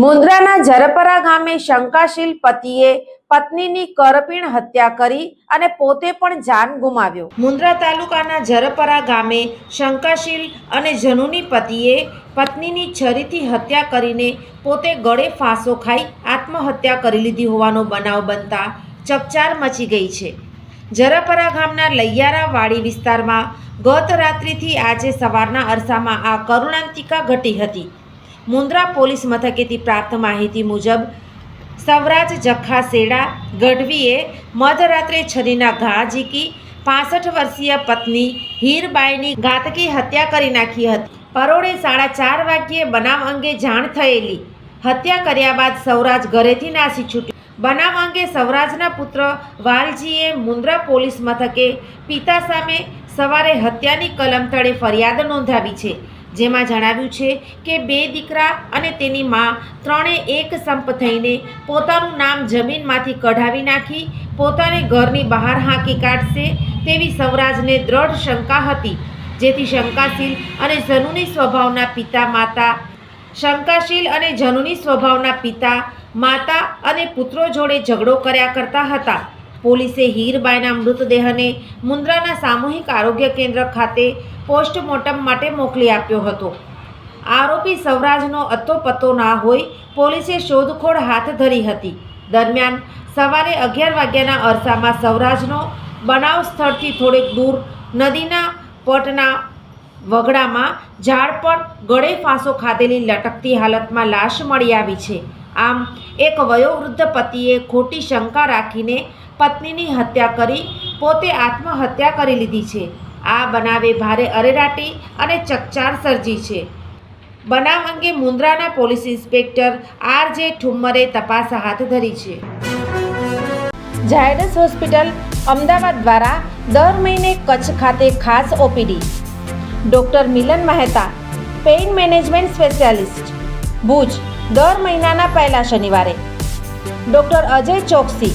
મુન્દ્રાના જરપરા ગામે શંકાશીલ પતિએ પત્નીની કરપીણ હત્યા કરી અને પોતે પણ જાન ગુમાવ્યો. મુન્દ્રા તાલુકાના જરપરા ગામે શંકાશીલ અને જનુની પતિએ પત્નીની છરીથી હત્યા કરીને પોતે ગળે ફાંસો ખાઈ આત્મહત્યા કરી લીધી હોવાનો બનાવ બનતા ચકચાર મચી ગઈ છે. જરપરા ગામના લૈયારા વાડી વિસ્તારમાં ગત રાત્રિથી આજે સવારના અરસામાં આ કરુણાંતિકા ઘટી હતી. મુન્દ્રા પોલીસ મથકેથી પ્રાપ્ત માહિતી મુજબ, સવરાજ જખા સેડા ગઢવીએ મધરાત્રે છરીના ઘા ઝીકી પાસઠ વર્ષીય પત્ની હીરબાઈની ઘાતકી હત્યા કરી નાખી હતી. પરોળે સાડા ચાર વાગ્યે બનાવ અંગે જાણ થયેલી. હત્યા કર્યા બાદ સૌરાજ ઘરેથી નાસી છૂટ્યો. બનાવ અંગે સૌરાજના પુત્ર વાલજીએ મુન્દ્રા પોલીસ મથકે પિતા સામે સવારે હત્યાની કલમ તળે ફરિયાદ નોંધાવી છે. જેમાં જણાવ્યું છે કે બે દીકરા અને તેની મા ત્રણે એક સંપ થઈને પોતાનું નામ જમીનમાંથી કઢાવી નાખી, પોતાને ઘરની બહાર હાંકી કાઢશે તેવી સૌરાજને દ્રઢ શંકા હતી, જેથી શંકાશીલ અને જનુની સ્વભાવના પિતા માતા, શંકાશીલ અને જનુની સ્વભાવના પિતા માતા અને પુત્રો જોડે ઝઘડો કર્યા કરતા હતા. પોલીસે હીરબાઈના મૃતદેહને મુન્દ્રાના સામૂહિક આરોગ્ય કેન્દ્ર ખાતે પોસ્ટમોર્ટમ માટે મોકલી આપ્યો હતો. આરોપી સૌરાજનો અત્તોપત્તો ના હોય પોલીસે શોધખોળ હાથ ધરી હતી. દરમિયાન સવારે અગિયાર વાગ્યાના અરસામાં સૌરાજનો બનાવ સ્થળથી થોડેક દૂર નદીના પટના વગડામાં ઝાડ પર ગળે ફાંસો ખાધેલી લટકતી હાલતમાં લાશ મળી આવી છે. આમ, એક વયોવૃદ્ધ પતિએ ખોટી શંકા રાખીને પત્નીની હત્યા કરી, પોતે આત્મહત્યા કરી લીધી છે. આ બનાવે ભારે અરેરાટી અને ચકચાર સર્જી છે. બનાવ અંગે મુન્દ્રાના પોલીસ ઇન્સ્પેક્ટર આર જે ઠુમ્મરે તપાસ હાથ ધરી છે. ઝાયડસ હોસ્પિટલ અમદાવાદ દ્વારા દર મહિને કચ્છ ખાતે ખાસ OPD. Doctor Milan Mehta, pain management specialist. Bhuj, દર મહિનાના પહેલા શનિવારે. ડૉક્ટર અજય ચોકસી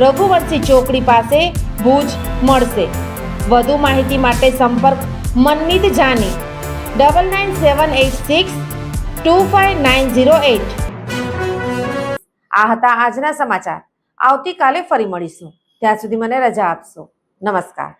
Raghuvanshi ચોકડી પાસે ભુજ મળશે. વધુ માહિતી માટે સંપર્ક Manmeet Jani. Double nine seven eight six two five nine zero eight આ હતા આજના સમાચાર. આવતીકાલે ફરી મળીશું. ત્યાં સુધી મને રજા આપશો. નમસ્કાર.